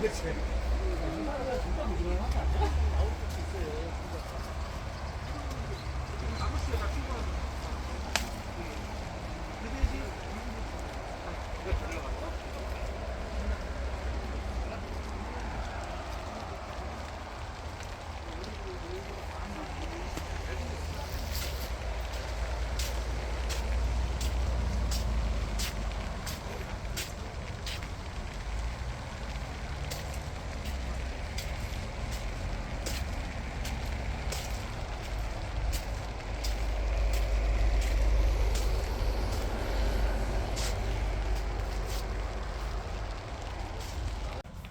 도대체.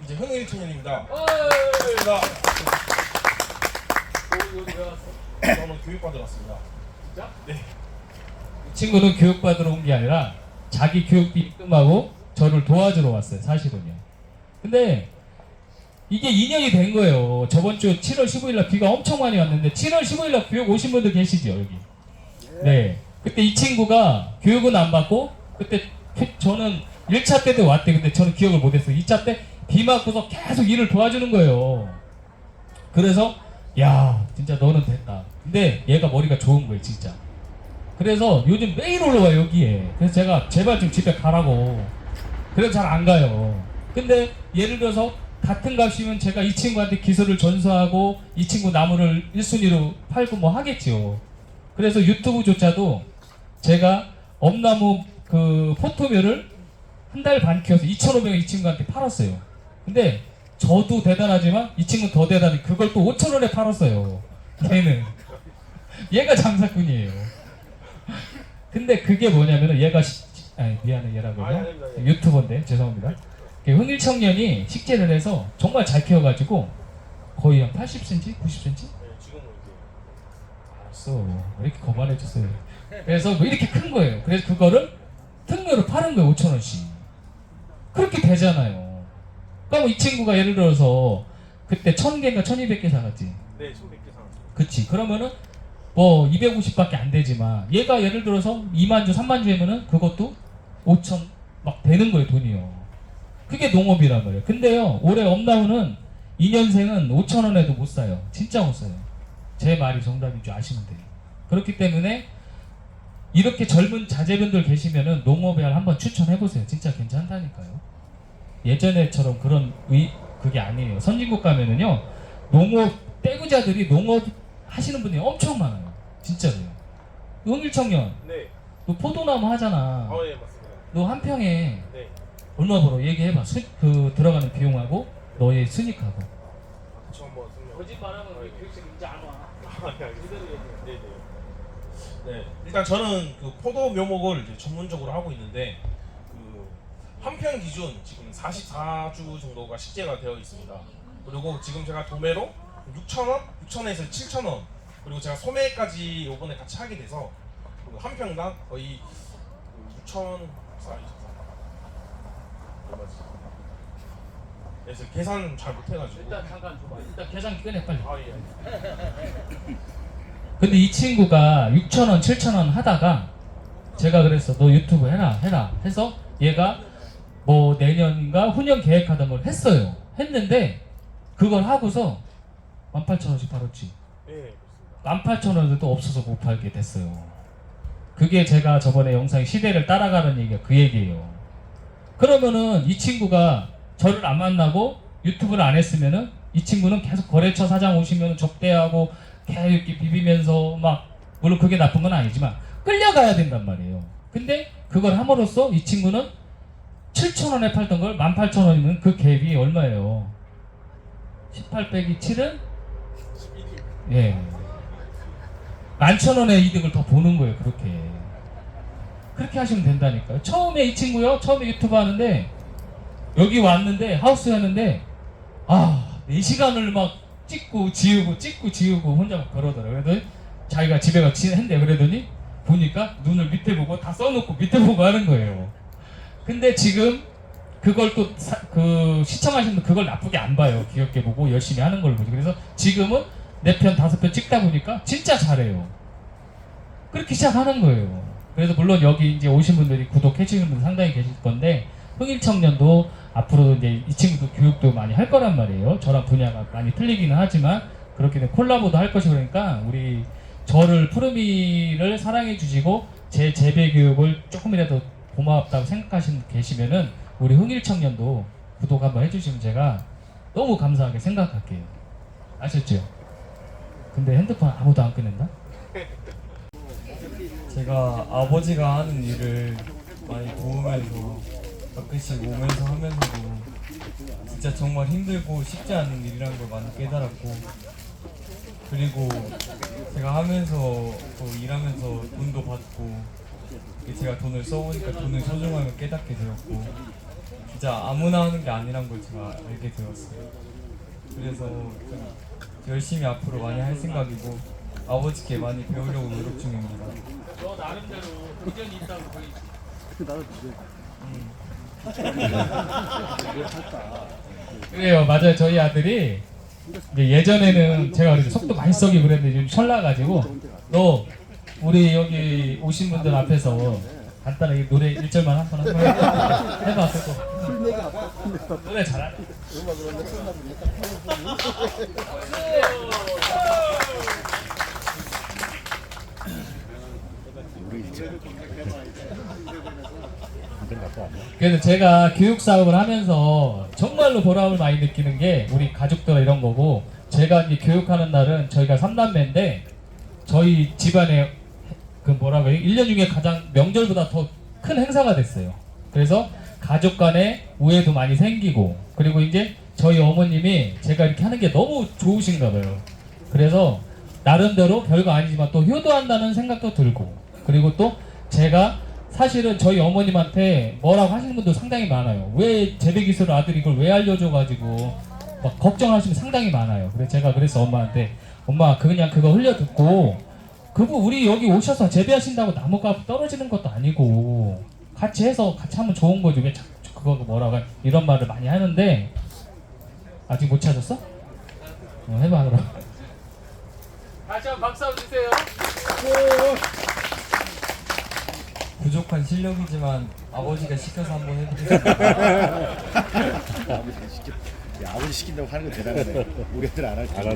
이제 흥일 청년입니다. 반갑습니다. 저는 교육받으러 왔습니다. 이 친구는 교육받으러 온 게 아니라 자기 교육비 입금하고 저를 도와주러 왔어요, 사실은요. 근데 이게 2년이 된 거예요. 저번 주 7월 15일 날 비가 엄청 많이 왔는데 7월 15일 날 교육 오신 분들 계시죠, 여기. 네. 그때 이 친구가 교육은 안 받고 그때 피- 저는 1차 때도 왔대. 근데 저는 기억을 못 했어요. 2차 때 비 맞고서 계속 일을 도와주는 거예요. 그래서 야, 진짜 너는 됐다. 근데 얘가 머리가 좋은 거예요, 진짜. 그래서 요즘 매일 올라와 여기에. 그래서 제가 제발 좀 집에 가라고. 그래서 잘 안 가요. 근데 예를 들어서 같은 값이면 제가 이 친구한테 기술을 전수하고 이 친구 나무를 1순위로 팔고 뭐 하겠지요. 그래서 유튜브조차도 제가 엄나무 그 포토묘를 한 달 반 키워서 2,500원 이 친구한테 팔았어요. 근데 저도 대단하지만 이 친구는 더 대단해. 그걸 또 5,000원에 팔았어요. 걔는. 얘가 장사꾼이에요. 근데 그게 뭐냐면은 얘가 시, 아니 미안해 얘라고. 예. 유튜버인데 죄송합니다. 그 흥일 청년이 식재를 해서 정말 잘 키워가지고 거의 한 80cm, 90cm? 네, 지금은 이제 알았어. 왜 이렇게 거만해졌어요? 그래서 뭐 이렇게 큰 거예요. 그래서 그거를 특료로 파는 거예요, 5천 원씩. 그렇게 되잖아요. 그럼 이 친구가 예를 들어서 그때 1000개인가 1200개 사갔지. 네, 1100개 사. 그치. 그러면은 뭐 250밖에 안 되지만 얘가 예를 들어서 2만 주, 3만 주면은 그것도 5천 막 되는 거예요, 돈이요. 그게 농업이란 말이에요. 근데요, 올해 엄나무는 2년생은 5천 원에도 못 사요. 진짜 못 사요. 제 말이 정답인 줄 아시면 돼요. 그렇기 때문에 이렇게 젊은 자제분들 계시면은 농업에 한번 추천해 보세요. 진짜 괜찮다니까요. 예전에처럼 그런 의 그게 아니에요. 선진국 가면은요 농업 떼구자들이 농업 하시는 분이 엄청 많아요. 진짜로요. 응일 청년, 네. 너 포도나무 하잖아. 아, 예, 맞습니다. 너 한 평에 네. 얼마 벌어? 얘기해봐. 수, 그 들어가는 비용하고 너의 순익하고. 저 한번 설명. 거짓말하면 우리 교육생 이제 안 와. 아, 네, 알겠습니다. 네, 네. 네, 일단 저는 그 포도 묘목을 이제 전문적으로 하고 있는데 그 한평 기준 지금 44주 정도가 식재가 되어 있습니다. 그리고 지금 제가 도매로 6,000원, 6,000원에서 7,000원 그리고 제가 소매까지 이번에 같이 하게 돼서 그한 평당 거의 6,000 얼마지? 그래서 계산 잘 못해가지고 일단 잠깐 줘봐. 일단 계산 꺼내 빨리. 아 예. 근데 이 친구가 6,000원, 7,000원 하다가 제가 그랬어. 너 유튜브 해라, 해라. 해서 얘가 뭐 내년인가 후년 계획하던 걸 했어요. 했는데 그걸 하고서 18,000원씩 팔았지. 네, 18,000원에도 없어서 못 팔게 됐어요. 그게 제가 저번에 영상 시대를 따라가는 얘기가 그 얘기예요. 그러면은 이 친구가 저를 안 만나고 유튜브를 안 했으면은 이 친구는 계속 거래처 사장 오시면 접대하고 계속 이렇게 비비면서 막 물론 그게 나쁜 건 아니지만 끌려가야 된단 말이에요. 근데 그걸 함으로써 이 친구는 7,000원에 팔던 걸 18,000원이면 그 갭이 얼마예요? 18 빼기 7은 12일. 예. 만천 원의 이득을 더 보는 거예요, 그렇게. 그렇게 하시면 된다니까요. 처음에 이 친구요, 처음에 유튜브 하는데, 여기 왔는데, 하우스 하는데, 아, 4시간을 막 찍고 지우고, 찍고 지우고, 혼자 막 그러더라고요. 그래서 자기가 집에 가서 했는데, 그러더니, 보니까 눈을 밑에 보고 다 써놓고 밑에 보고 하는 거예요. 근데 지금, 그걸 또, 사- 그, 시청하시는 분 그걸 나쁘게 안 봐요. 귀엽게 보고 열심히 하는 걸 보죠. 그래서 지금은 네 편, 다섯 편 찍다 보니까 진짜 잘해요. 그렇게 시작하는 거예요. 그래서 물론 여기 이제 오신 분들이 구독해 주시는 분 상당히 계실 건데 흥일 청년도 앞으로 이제 이 친구도 교육도 많이 할 거란 말이에요. 저랑 분야가 많이 틀리기는 하지만 그렇게 된 콜라보도 할 것이 그러니까 우리 저를 푸르미를 사랑해 주시고 제 재배 교육을 조금이라도 고맙다고 생각하시는 계시면은 우리 흥일 청년도 구독 한번 해주시면 제가 너무 감사하게 생각할게요. 아셨죠? 근데 핸드폰 아무도 안 꺼낸다? 제가 아버지가 하는 일을 많이 도우면서 가끔씩 오면서 하면서도 진짜 정말 힘들고 쉽지 않은 일이란 걸 많이 깨달았고 그리고 제가 하면서 또 일하면서 돈도 받고 제가 돈을 써보니까 돈의 소중함을 깨닫게 되었고 진짜 아무나 하는 게 아니란 걸 제가 알게 되었어요. 그래서 좀 열심히 앞으로 많이 할 생각이고 아버지께 많이 배우려고 노력 중입니다. 너 나름대로 의견이 있다고 보이지. 그래요, 맞아요. 저희 아들이 예전에는 제가 속도 많이 써기 그랬는데 좀 철나가지고 너 우리 여기 오신 분들 앞에서 간단하게 노래 1절만 한번 한번 그거. 노래 잘하네. 그래서 제가 교육 사업을 하면서 정말로 보람을 많이 느끼는 게 우리 가족들 이런 거고 제가 이제 교육하는 날은 저희가 삼남매인데 저희 집안에 그 뭐라고 해요? 1년 중에 가장 명절보다 더 큰 행사가 됐어요. 그래서 가족 간에 우애도 많이 생기고 그리고 이제 저희 어머님이 제가 이렇게 하는 게 너무 좋으신가 봐요. 그래서 나름대로 별거 아니지만 또 효도한다는 생각도 들고 그리고 또 제가 사실은 저희 어머님한테 뭐라고 하시는 분도 상당히 많아요. 왜 재배 기술을 아들 이걸 왜 알려줘가지고 막 걱정하시는 분 상당히 많아요. 그래서 제가 그래서 엄마한테 엄마 그냥 그거 흘려 듣고 그분 우리 여기 오셔서 재배하신다고 나무가 떨어지는 것도 아니고 같이 해서 같이 하면 좋은 거지 왜 자꾸 그거 뭐라고 하- 이런 말을 많이 하는데 아직 못 찾았어? 어, 해봐 그럼. 다시 한번 박수 한번 주세요. 부족한 실력이지만 아버지가 시켜서 한번 해보겠습니다. 아버지 시키, 야, 아버지 시킨다고 하는 건 대단하네. 우리 애들 안할 줄. 알았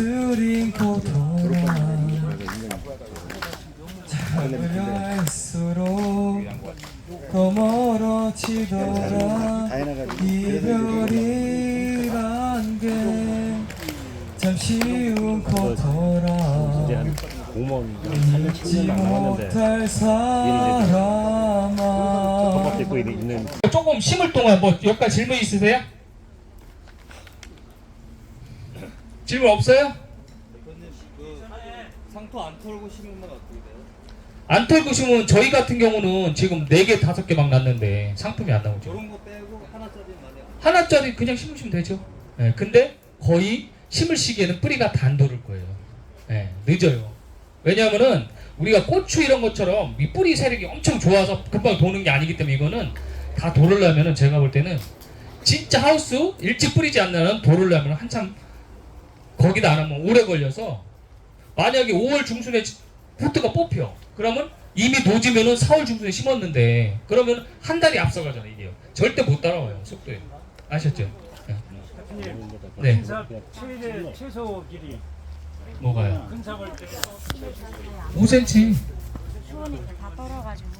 잡스린 고도라 잡으려 할수록 더 멀어지더라. 이별이란 게참 쉬운 거더라. 잊지 못할 사람아. 조금 심을 동안 뭐 여기까지 질문 있으세요? 질문 없어요? 상토 안 털고 심으면 어떻게 돼요? 안 털고 심으면 저희 같은 경우는 지금 4개, 5개 막 났는데 상품이 안 나오죠. 저런 거 빼고 하나짜리 많이 하나짜리 그냥 심으시면 되죠. 예, 근데 거의 심을 시기에는 뿌리가 다안 도를 거예요. 예, 늦어요. 왜냐하면은 우리가 고추 이런 것처럼 이 뿌리 세력이 엄청 좋아서 금방 도는 게 아니기 때문에 이거는 다 도르려면은 제가 볼 때는 진짜 하우스 일찍 뿌리지 않는 도르려면 한참 거기다 안 하면 오래 걸려서 만약에 5월 중순에 후트가 뽑혀 그러면 이미 노지면은 4월 중순에 심었는데 그러면 한 달이 앞서가잖아 이게 절대 못 따라와요 속도에 아셨죠? 네. 네. 근삽 최대 최소 길이 뭐가요? 근삽할 때 5cm 추우니까 다 떨어가지고